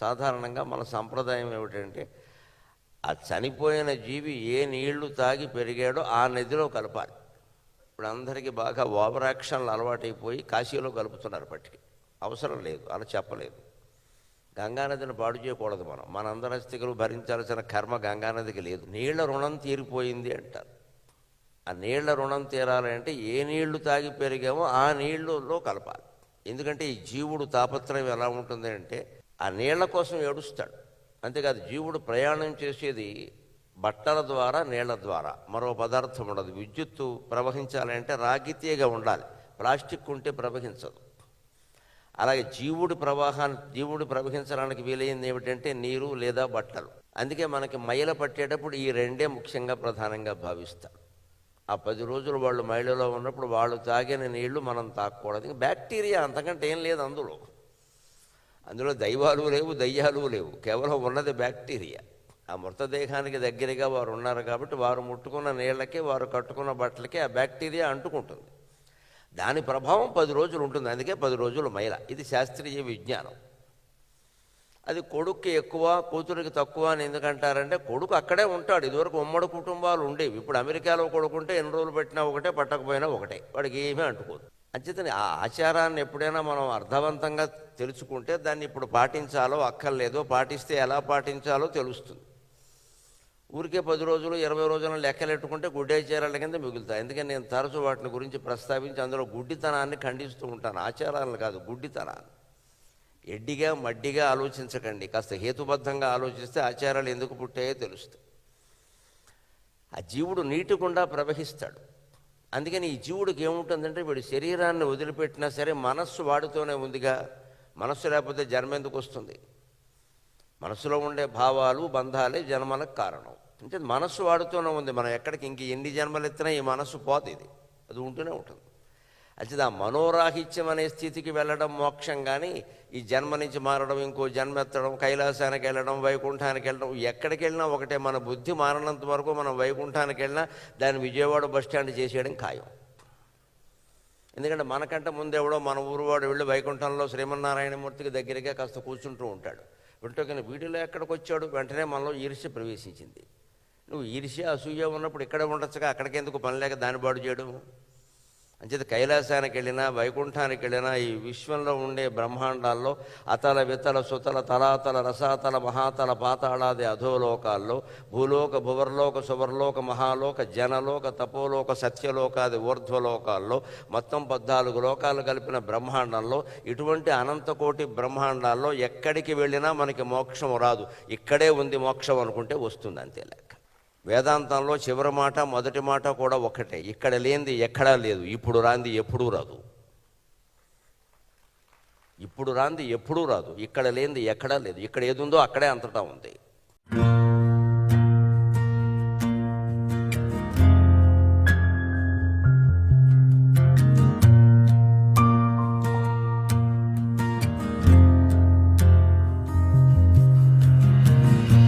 సాధారణంగా మన సంప్రదాయం ఏమిటంటే ఆ చనిపోయిన జీవి ఏ నీళ్ళు తాగి పెరిగాడో ఆ నదిలో కలపాలి. ఇప్పుడు అందరికీ బాగా ఓవరాక్షన్లు అలవాటైపోయి కాశీలో కలుపుతున్నారు పట్టికి అవసరం లేదు అలా చెప్పలేదు. గంగానదిని పాడు చేయకూడదు మనం. మనందరి అస్థికలు భరించాల్సిన కర్మ గంగానదికి లేదు. నీళ్ళ రుణం తీరిపోయింది అంటారు. ఆ నీళ్ళ రుణం తీరాలంటే ఏ నీళ్ళు తాగి పెరిగామో ఆ నీళ్ళలో కలపాలి. ఎందుకంటే ఈ జీవుడు తాపత్రయం ఎలా ఉంటుంది అంటే ఆ నీళ్ళ కోసం ఏడుస్తాడు. అంతేకాదు జీవుడు ప్రయాణం చేసేది బట్టల ద్వారా నీళ్ళ ద్వారా. మరో పదార్థం ఉండదు. విద్యుత్తు ప్రవహించాలంటే రాగితీగా ఉండాలి. ప్లాస్టిక్ ఉంటే ప్రవహించదు. అలాగే జీవుడి ప్రవాహాన్ని జీవుడు ప్రవహించడానికి వీలైంది ఏమిటంటే నీరు లేదా బట్టలు. అందుకే మనకి మైల పట్టేటప్పుడు ఈ రెండే ముఖ్యంగా ప్రధానంగా భావిస్తారు. ఆ పది రోజులు వాళ్ళు మైలలో ఉన్నప్పుడు వాళ్ళు తాగిన నీళ్ళు మనం తాకూడదు బ్యాక్టీరియా అంతకంటే ఏం లేదు అందులో. అందులో దైవాలు లేవు దయ్యాలు లేవు. కేవలం ఉన్నది బ్యాక్టీరియా. ఆ మృతదేహానికి దగ్గరగా వారు ఉన్నారు కాబట్టి వారు ముట్టుకున్న నీళ్ళకి వారు కట్టుకున్న బట్టలకి ఆ బ్యాక్టీరియా అంటుకుంటుంది. దాని ప్రభావం పది రోజులు ఉంటుంది. అందుకే పది రోజులు మైల. ఇది శాస్త్రీయ విజ్ఞానం. అది కొడుక్కి ఎక్కువ కూతురికి తక్కువ అని ఎందుకంటారంటే కొడుకు అక్కడే ఉంటాడు. ఇదివరకు ఉమ్మడి కుటుంబాలు ఉండేవి. ఇప్పుడు అమెరికాలో కొడుకుంటే ఎన్ని రోజులు పెట్టినా ఒకటే పట్టకపోయినా ఒకటే. వాడికి ఏమీ అంటుకోదు. అంచేతని ఆ ఆచారాన్ని ఎప్పుడైనా మనం అర్థవంతంగా తెలుసుకుంటే దాన్ని ఇప్పుడు పాటించాలో అక్కర్లేదో పాటిస్తే ఎలా పాటించాలో తెలుస్తుంది. ఊరికే పది రోజులు ఇరవై రోజులు లెక్కలెట్టుకుంటే గుడ్డేచారాల కింద మిగులుతాయి. ఎందుకని నేను తరచు వాటిని గురించి ప్రస్తావించి అందులో గుడ్డితనాన్ని ఖండిస్తూ ఉంటాను. ఆచారాలను కాదు గుడ్డితనాన్ని. ఎడ్డిగా మడ్డిగా ఆలోచించకండి. కాస్త హేతుబద్ధంగా ఆలోచిస్తే ఆచారాలు ఎందుకు పుట్టాయో తెలుస్తాయి ఆ జీవుడు నీటికుండా ప్రవహిస్తాడు. అందుకని ఈ జీవుడికి ఏముంటుందంటే వీడు శరీరాన్ని వదిలిపెట్టినా సరే మనస్సు వాడితోనే ఉందిగా. మనస్సు లేకపోతే జన్మ ఎందుకు వస్తుంది? మనసులో ఉండే భావాలు బంధాలే జన్మలకు కారణం. అంటే మనస్సు వాడుతూనే ఉంది. మనం ఎక్కడికి ఇంక ఎన్ని జన్మలు ఎత్తినా ఈ మనస్సు పోతుంది. అది ఉంటూనే ఉంటుంది. అయితే ఆ మనోరాహిత్యం అనే స్థితికి వెళ్ళడం మోక్షం కానీ ఈ జన్మ నుంచి మారడం ఇంకో జన్మ ఎత్తడం కైలాసానికి వెళ్ళడం వైకుంఠానికి వెళ్ళడం ఎక్కడికి వెళ్ళినా ఒకటే మన బుద్ధి మారినంత వరకు మనం వైకుంఠానికి వెళ్ళినా దాన్ని విజయవాడ బస్ స్టాండ్ చేసేయడం ఖాయం. ఎందుకంటే మనకంటే ముందెవడో ఎవడో మన ఊరువాడు వెళ్ళి వైకుంఠంలో శ్రీమన్నారాయణమూర్తికి దగ్గరగా కాస్త కూర్చుంటూ ఉంటాడు. వింటో కానీ వీడిలో ఎక్కడికి వచ్చాడు? వెంటనే మనలో ఈర్ష్య ప్రవేశించింది. నువ్వు ఈర్ష్య అసూయ ఉన్నప్పుడు ఇక్కడే ఉండొచ్చుగా అక్కడికి ఎందుకు పని లేక దాన్ని బాడు చేయడం? అంచేత కైలాసానికి వెళ్ళినా వైకుంఠానికి వెళ్ళినా ఈ విశ్వంలో ఉండే బ్రహ్మాండాల్లో అతల వితల సుతల తలాతల రసాతల మహాతల పాతాళాది అధోలోకాల్లో భూలోక భువర్లోక సువర్లోక మహాలోక జనలోక తపోలోక సత్యలోకాది ఊర్ధ్వలోకాల్లో మొత్తం పద్నాలుగు లోకాలు కలిపిన బ్రహ్మాండంలో ఇటువంటి అనంతకోటి బ్రహ్మాండాల్లో ఎక్కడికి వెళ్ళినా మనకి మోక్షం రాదు. ఇక్కడే ఉంది మోక్షం అనుకుంటే వస్తుంది అంతే లెక్క. వేదాంతంలో చివరి మాట మొదటి మాట కూడా ఒకటే ఇక్కడ లేనిది ఎక్కడా లేదు. ఇప్పుడు రాంది ఎప్పుడూ రాదు. ఇప్పుడు రాంది ఎప్పుడూ రాదు. ఇక్కడ లేనిది ఎక్కడా లేదు. ఇక్కడ ఏది ఉందో అక్కడే అంతటా ఉంది.